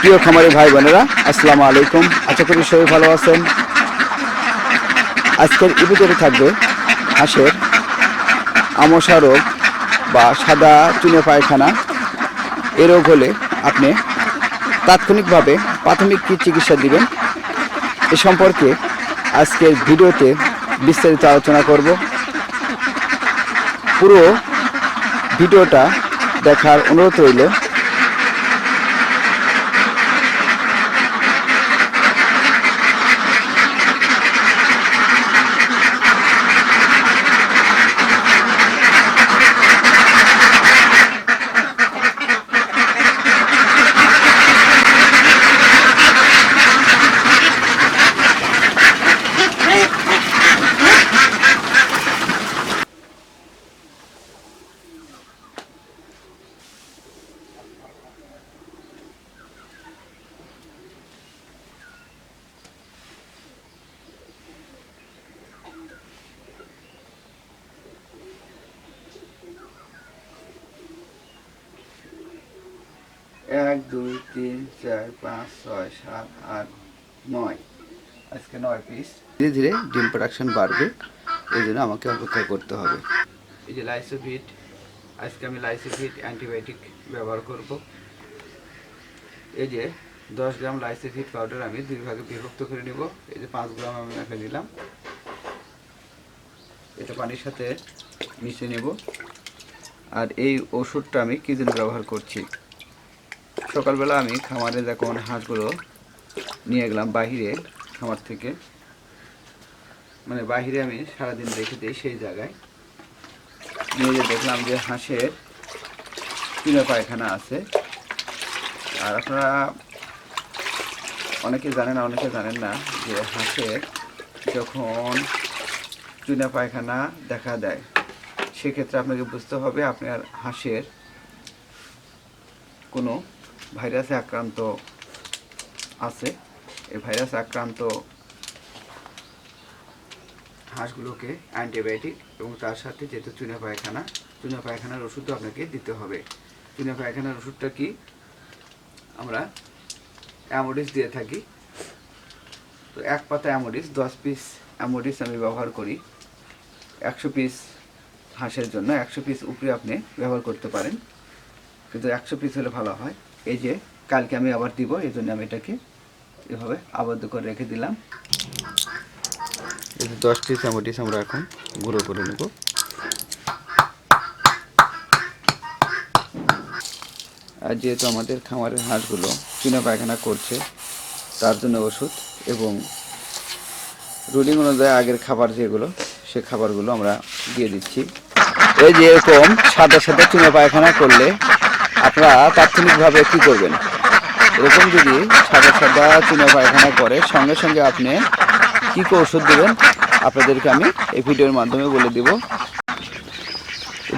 প্রিয় খামারি ভাই বোনেরা, আসসালামু আলাইকুম। আশা করি সবাই ভালো আছেন। আজকের ইভিডিওতে থাকবে হাঁসের আমসা রোগ বা সাদা চুনে পায়খানা। এ রোগ হলে আপনি তাৎক্ষণিকভাবে প্রাথমিক কী চিকিৎসা দিবেন, এ সম্পর্কে আজকের ভিডিওতে বিস্তারিত আলোচনা করব। পুরো ভিডিওটা দেখার অনুরোধ রইল। এক দুই তিন চার পাঁচ ছয় সাত আট নয়। আজকে নয় পিস ধীরে ধীরে ডিম প্রোডাকশন বাড়বে এই জন্য আমাকে অপেক্ষা করতে হবে। এই যে লাইসোভিট আজকে আমি লাইসোভিট অ্যান্টিবায়োটিক ব্যবহার করব। এই যে দশ গ্রাম লাইসোভিট পাউডার আমি দুই ভাগে বিভক্ত করে নিব। এই যে পাঁচ গ্রাম আমি এখানে নিলাম। এটা পানির সাথে মিশিয়ে নেব। আর এই ওষুধটা আমি কী জন্য ব্যবহার করছি? সকালবেলা আমি খামারে যখন হাঁসগুলো নিয়ে গেলাম বাহিরে খামার থেকে। মানে বাহিরে আমি সারাদিন রেখে দিই সেই জায়গায়। নিয়ে যে দেখলাম যে হাঁসের চুনা পায়খানা আছে। আর আপনারা অনেকে জানেন অনেকে জানেন না যে হাঁসের যখন চুনা পায়খানা দেখা দেয়, সেক্ষেত্রে আপনাকে বুঝতে হবে আপনার হাঁসের কোনো ভাইরাসে আক্রান্ত আছে। এই ভাইরাস আক্রান্ত হাঁসগুলোকে অ্যান্টিবায়োটিক এবং তার সাথে যেহেতু চুনা পায়খানা, চুনা পায়খানার ওষুধও আপনাকে দিতে হবে। চুনা পায়খানার ওষুধটা কি? আমরা অ্যামোডিস দিয়ে থাকি। তো এক পাতা অ্যামোডিস, দশ পিস অ্যামোডিস আমি ব্যবহার করি। একশো পিস হাঁসের জন্য, একশো পিস উপরে আপনি ব্যবহার করতে পারেন। কিন্তু একশো পিস হলে ভালো হয়। এই যে, কালকে আমি আবার দিব, এই জন্য আমি এটাকে এভাবে আবদ্ধ করে রেখে দিলাম। দশটি অ্যামোডিস আমরা এখন গুঁড়ো করে নেব। আর যেহেতু আমাদের খামারের হাঁসগুলো চুনা পায়খানা করছে, তার জন্য ওষুধ এবং রুলিং অনুযায়ী আগের খাবার যেগুলো, সে খাবারগুলো আমরা দিয়ে দিচ্ছি। এই যে এরকম সাদা সাদা চুনা পায়খানা করলে আপনারা তাৎক্ষণিকভাবে কী করবেন? এরকম যদি সাদা সাদা চুনা পায়খানা করে, সঙ্গে সঙ্গে আপনি কী কী ওষুধ দেবেন? আপনাদেরকে আমি এই ভিডিওর মাধ্যমে বলে দিব।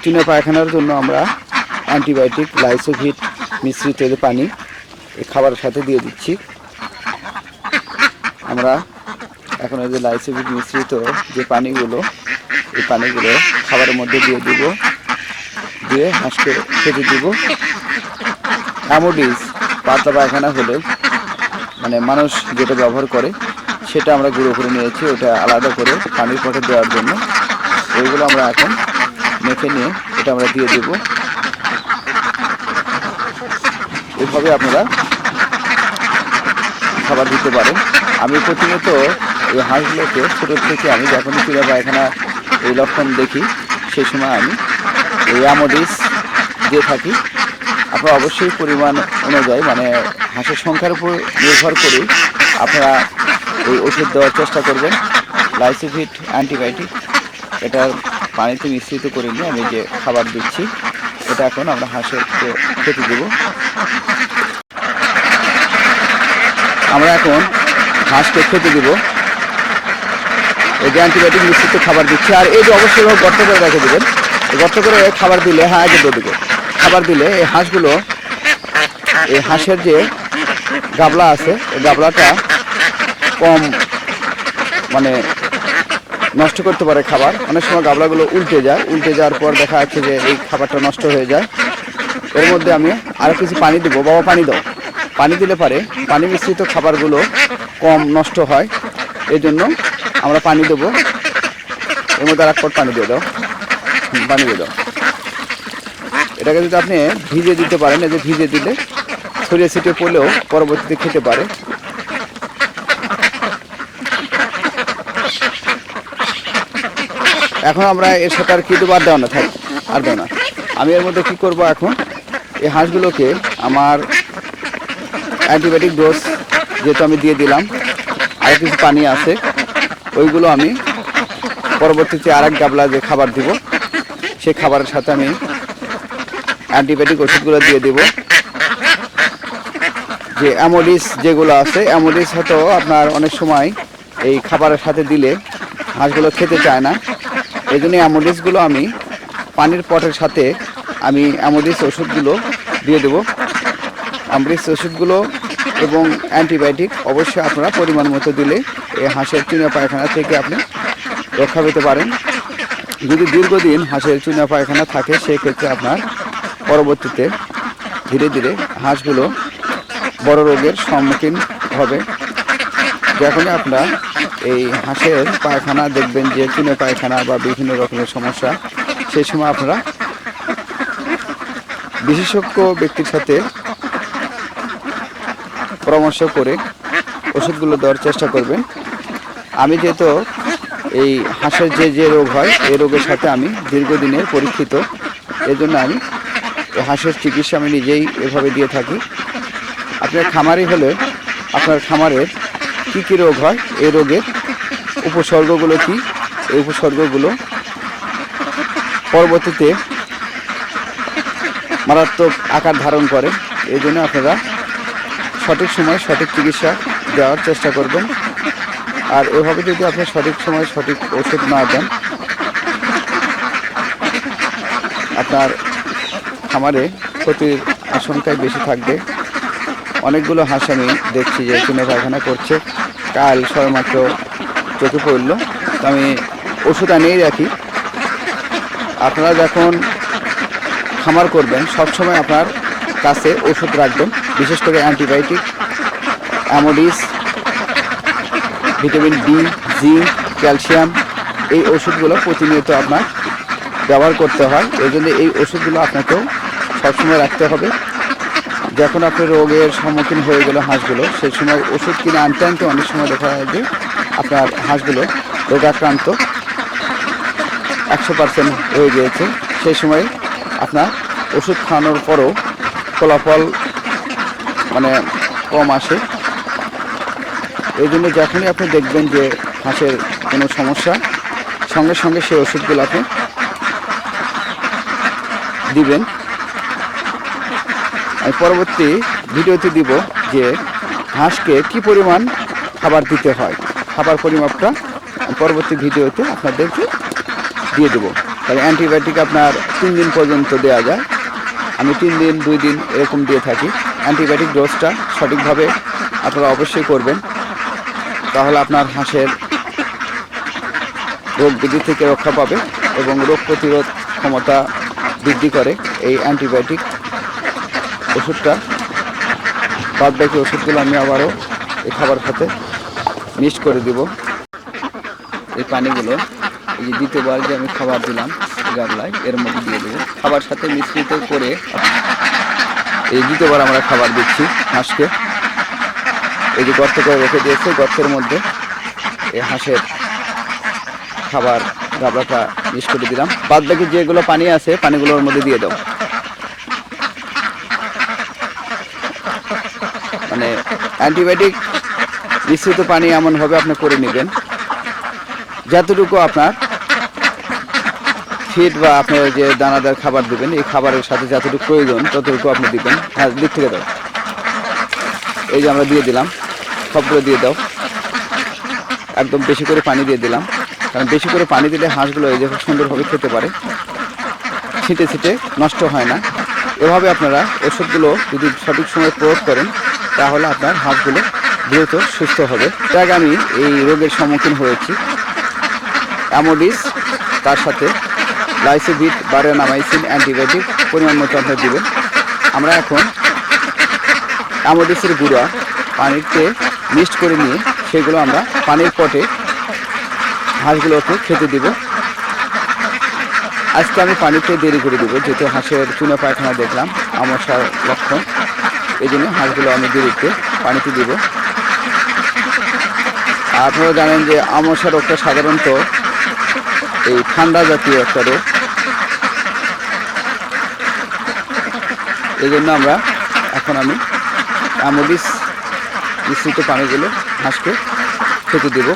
চুনা পায়খানার জন্য আমরা অ্যান্টিবায়োটিক, লাইসোভিট, মিশ্রিত যে পানি এই খাবারের সাথে দিয়ে দিচ্ছি। আমরা এখন যে লাইসোভিট, মিশ্রিত যে পানিগুলো, এই পানিগুলো খাবারের মধ্যে দিয়ে দিব। দিয়ে হাঁসকে খেতে দিব। অ্যামোডিস পাতলা পায়খানা হলে মানে মানুষ যেটা ব্যবহার করে, সেটা আমরা গুঁড়ো করে নিয়েছি, ওটা আলাদা করে পানির পটে দেওয়ার জন্য। ওইগুলো আমরা এখন মেখে নিয়ে এটা আমরা দিয়ে দেব। এভাবে আপনারা খাবার দিতে পারেন। আমি প্রতিনিয়ত এই হাঁসগুলোকে ছোটো থেকে আমি যখনই চুলা পায়খানা এই লক্ষণ দেখি সেই সময় আমি এই অ্যামোডিস দিয়ে থাকি। আপনারা অবশ্যই পরিমাণ অনুযায়ী মানে হাঁসের সংখ্যার উপর নির্ভর করে আপনারা এই ওষুধ দেওয়ার চেষ্টা করবেন। লাইসোভিট অ্যান্টিবায়োটিক এটা পানিতে মিশ্রিত করে নিয়ে আমি যে খাবার দিচ্ছি, এটা এখন আমরা হাঁসেরকে খেতে দেব। আমরা এখন হাঁসকে খেতে দেব। এই যে অ্যান্টিবায়োটিক মিশ্রিত খাবার দিচ্ছি, আর এই যে অবশ্যই গর্ত করে রেখে দেবেন। গর্ত করে খাবার দিলে হ্যাঁ আগে দিকে খাবার দিলে এই হাঁসগুলো, এই হাঁসের যে গাবলা আছে, এই গাবলাটা কম মানে নষ্ট করতে পারে খাবার। অনেক সময় গাবলাগুলো উল্টে যায়। উল্টে যাওয়ার পর দেখা যাচ্ছে যে এই খাবারটা নষ্ট হয়ে যায়। এর মধ্যে আমি আরও কিছু পানি দেবো। বাবা, পানি দাও। পানি দিলে পারে। পানি মিশ্রিত খাবারগুলো কম নষ্ট হয়। এই জন্য আমরা পানি দেবো। এর মধ্যে আর এক পানি দিয়ে দাও। পানি দিয়ে দাও। এটাকে যদি আপনি ভিজে দিতে পারেন, এই যে ভিজে দিলে ছড়িয়ে ছিটিয়ে পড়লেও পরবর্তীতে খেতে পারে। এখন আমরা এর সাথে আর কিন্তু আর দেওয়া না, থাক, আর দেওয়া না। আমি এর মধ্যে কি করব এখন? এই হাঁসগুলোকে আমার অ্যান্টিবায়োটিক ডোজ যেহেতু আমি দিয়ে দিলাম আর কিছু পানি আছে, ওইগুলো আমি পরবর্তীতে আর এক গাবলা যে খাবার দিব, সেই খাবারের সাথে আমি অ্যান্টিবায়োটিক ওষুধগুলো দিয়ে দিব। যে অ্যামোডিস যেগুলো আছে অ্যামোডিস হয়তো আপনার অনেক সময় এই খাবারের সাথে দিলে হাঁসগুলো খেতে চায় না। এই জন্য অ্যামোডিসগুলো আমি পানির পটের সাথে আমি অ্যামোডিস ওষুধগুলো দিয়ে দেবো। অ্যামোডিস ওষুধগুলো এবং অ্যান্টিবায়োটিক অবশ্যই আপনারা পরিমাণ মতো দিলে এই হাঁসের চুনা পায়খানা থেকে আপনি রক্ষা পেতে পারেন। যদি দীর্ঘদিন হাঁসের চুনা পায়খানা থাকে, সেক্ষেত্রে আপনার পরবর্তীতে ধীরে ধীরে হাঁসগুলো বড় রোগের সম্মুখীন হবে। যখনই আপনার এই হাঁসের পায়খানা দেখবেন যে চুনে পায়খানা বা বিভিন্ন রকমের সমস্যা, সেই সময় আপনারা বিশেষজ্ঞ ব্যক্তির সাথে পরামর্শ করে ওষুধগুলো দেওয়ার চেষ্টা করবেন। আমি যেহেতু এই হাঁসের যে যে রোগ হয়, এই রোগের সাথে আমি দীর্ঘদিনের পরীক্ষিত, এজন্য আমি হাঁসের চিকিৎসা আমি নিজেই এভাবে দিয়ে থাকি। আপনার খামারি হলে আপনার খামারের কী কী রোগ হয়? এই রোগের উপসর্গগুলো কি? এই উপসর্গগুলো পরবর্তীতে মারাত্মক আকার ধারণ করে। এই জন্য আপনারা সঠিক সময় সঠিক চিকিৎসা দেওয়ার চেষ্টা করবেন। আর এভাবে যদি আপনি সঠিক সময় সঠিক ওষুধ না দেন, আপনার খামারে ক্ষতির আশঙ্কায় বেশি থাকবে। অনেকগুলো হাঁস আমি দেখছি যে চুনে পায়খানা করছে। কাল সবেমাত্র চোখে পড়ল। তো আমি ওষুধ আনিয়েই রাখি। আপনারা যখন খামার করবেন, সবসময় আপনার কাছে ওষুধ রাখবেন। বিশেষ করে অ্যান্টিবায়োটিক, অ্যামোডিস, ভিটামিন ডি, জিঙ্ক, ক্যালসিয়াম, এই ওষুধগুলো প্রতিনিয়ত আপনার ব্যবহার করতে হয়। এই জন্য এই ওষুধগুলো আপনাকেও সবসময় রাখতে হবে। যখন আপনি রোগের সম্মুখীন হয়ে গেল হাঁসগুলো, সেই সময় ওষুধ কিনে আনতে আনতে অনেক সময় দেখা যায় যে আপনার হাঁসগুলো রোগাক্রান্ত, একশো পার্সেন্ট হয়ে গিয়েছে। সেই সময় আপনার ওষুধ খাওয়ানোর পরও ফলাফল মানে কম আসে। এই জন্য যখনই আপনি দেখবেন যে হাঁসের কোনো সমস্যা, সঙ্গে সঙ্গে সেই ওষুধগুলো আপনি দিবেন। আমি পরবর্তী ভিডিওতে দিব যে হাঁসকে কি পরিমাণ খাবার দিতে হয়। খাবার পরিমাপটা পরবর্তী ভিডিওতে আপনাদেরকে দিয়ে দেবো। তাহলে অ্যান্টিবায়োটিক আপনার তিন দিন পর্যন্ত দেওয়া যায়। আমি তিন দিন, দুই দিন এরকম দিয়ে থাকি। অ্যান্টিবায়োটিক ডোজটা সঠিকভাবে আপনারা অবশ্যই করবেন। তাহলে আপনার হাঁসের রোগ ব্যাধি থেকে রক্ষা পাবে এবং রোগ প্রতিরোধ ক্ষমতা বৃদ্ধি করে। এই অ্যান্টিবায়োটিক ওষুধটা। বাদ বাকি ওষুধগুলো আমি আবারও এই খাবার খাতে মিক্স করে দিব। এই পানিগুলো, এই যে দ্বিতীয়বার যে আমি খাবার দিলাম গাবলায়, এর মধ্যে দিয়ে দেবো। খাবার সাথে মিশ্রিত করে এই দ্বিতীয়বার আমরা খাবার দিচ্ছি হাঁসকে। এই যে গর্ত করে রেখে দিয়েছে, গর্তের মধ্যে এই হাঁসের খাবার, গাবলাটা মিক্স করে দিলাম। বাদ বাকি যেগুলো পানি আছে, পানিগুলোর মধ্যে দিয়ে দাও। মানে অ্যান্টিবায়োটিক মিশ্রিত পানি এমনভাবে আপনি করে নেবেন। যতটুকু আপনার ফিড বা আপনার যে দানাদার খাবার দিবেন, এই খাবারের সাথে যতটুকু প্রয়োজন, ততটুকু আপনি দিবেন। হ্যাঁ দিক থেকে দাও। এই যে আমরা দিয়ে দিলাম, সবগুলো দিয়ে দাও। একদম বেশি করে পানি দিয়ে দিলাম। কারণ বেশি করে পানি দিলে হাঁসগুলো এই যে খুব সুন্দরভাবে খেতে পারে। ছিটে ছিটে নষ্ট হয় না। এভাবে আপনারা ওষুধগুলো যদি সঠিক সময় প্রয়োগ করেন তাহলে আপনার হাঁসগুলো দ্রুত সুস্থ হবে। এর আমি এই রোগের সম্মুখীন হয়েছি। অ্যামোডিস, তার সাথে লাইসোভিট বারেনামাইসিন, অ্যান্টিবায়োটিক পরিমাণ মতো আপনার দিবেন। আমরা এখন অ্যামোডিসের গুঁড়া পানিতে মিক্সড করে নিয়ে সেগুলো আমরা পানির পটে হাঁসগুলোকে খেতে দিব। আজকে আমি পানিতে দেরি করে দেবো, যেহেতু হাঁসের চুনা পায়খানা দেখলাম আমসার লক্ষণ। এই জন্য হাঁসগুলো আমি দেরিতে পানিতে দিব। আপনারা জানেন যে আমসা রোগটা সাধারণত এই ঠান্ডা জাতীয় একটা রোগ। এই জন্য আমরা এখন আমি অ্যামোডিস মিশ্রিত পানিগুলো হাঁসকে খেতে দেব।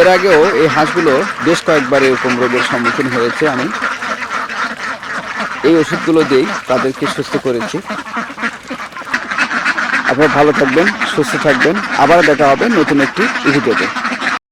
এর আগেও এই হাঁসগুলো বেশ কয়েকবার এরকম রোগের সম্মুখীন হয়েছে আমি। এই ওষুধগুলো দিয়েই তাদেরকে সুস্থ করেছি। আপনারা ভালো থাকবেন, সুস্থ থাকবেন। আবার দেখা হবে নতুন একটি ভিডিওতে।